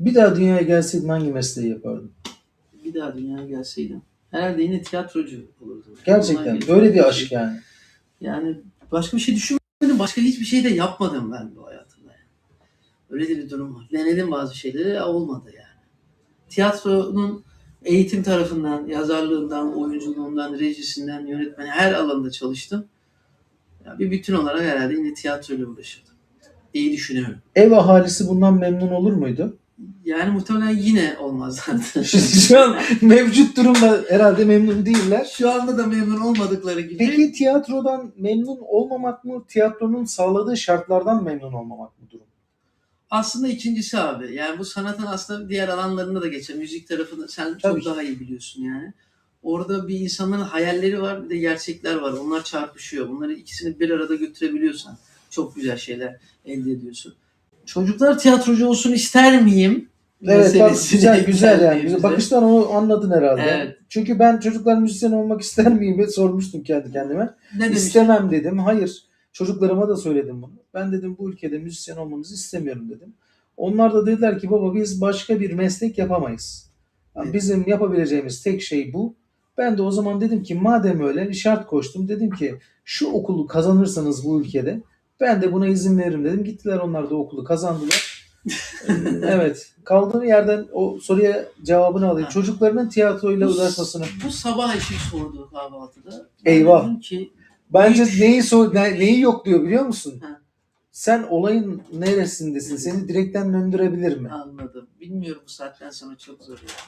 Bir daha dünyaya gelseydin hangi mesleği yapardın? Bir daha dünyaya gelseydim. Herhalde yine tiyatrocu olurdum. Gerçekten böyle bir aşk yani. Yani başka bir şey düşünmedim. Başka hiçbir şey de yapmadım ben bu hayatımda. Yani. Öyle de bir durum var. Denedim bazı şeyleri olmadı yani. Tiyatronun eğitim tarafından, yazarlığından, oyunculuğundan, rejisinden, yönetmeni her alanda çalıştım. Ya bir bütün olarak herhalde yine tiyatroyla uğraşırdım. İyi düşünüyorum. Ev ahalisi bundan memnun olur muydu? Yani muhtemelen yine olmazlardı. Şu an mevcut durumda herhalde memnun değiller. Şu anda da memnun olmadıkları gibi. Peki tiyatrodan memnun olmamak mı, tiyatronun sağladığı şartlardan memnun olmamak mı durum? Aslında ikincisi abi. Yani bu sanatın aslında diğer alanlarında da geçer. Müzik tarafını sen Tabii. çok daha iyi biliyorsun yani. Orada bir insanların hayalleri var bir de gerçekler var. Onlar çarpışıyor. Bunları ikisini bir arada götürebiliyorsan çok güzel şeyler elde ediyorsun. Çocuklar tiyatrocu olsun ister miyim? Evet bak, güzel güzel yani. Güzel. Bakıştan onu anladın herhalde. Evet. Çünkü ben çocuklar müzisyen olmak ister miyim diye sormuştum kendi kendime. Ne? İstemem dedim. Hayır. Çocuklarıma da söyledim bunu. Ben dedim bu ülkede müzisyen olmamızı istemiyorum dedim. Onlar da dediler ki baba biz başka bir meslek yapamayız. Yani Evet. bizim yapabileceğimiz tek şey bu. Ben de o zaman dedim ki madem öyle bir şart koştum. Dedim ki şu okulu kazanırsanız bu ülkede ben de buna izin veririm dedim. Gittiler onlar da okulu kazandılar. Ee, evet. Kaldığım yerden o soruya cevabını alayım. Ha. Çocuklarının tiyatroyla uğraşmasını. Bu sabah eşim sordu kahvaltıda. Ben Eyvah. dedim ki Bence neyi sor, ne- neyi yok diyor biliyor musun? Ha. Sen olayın neresindesin? Seni direkten döndürebilir mi? anladım. Bilmiyorum bu saatten sonra çok zor ya.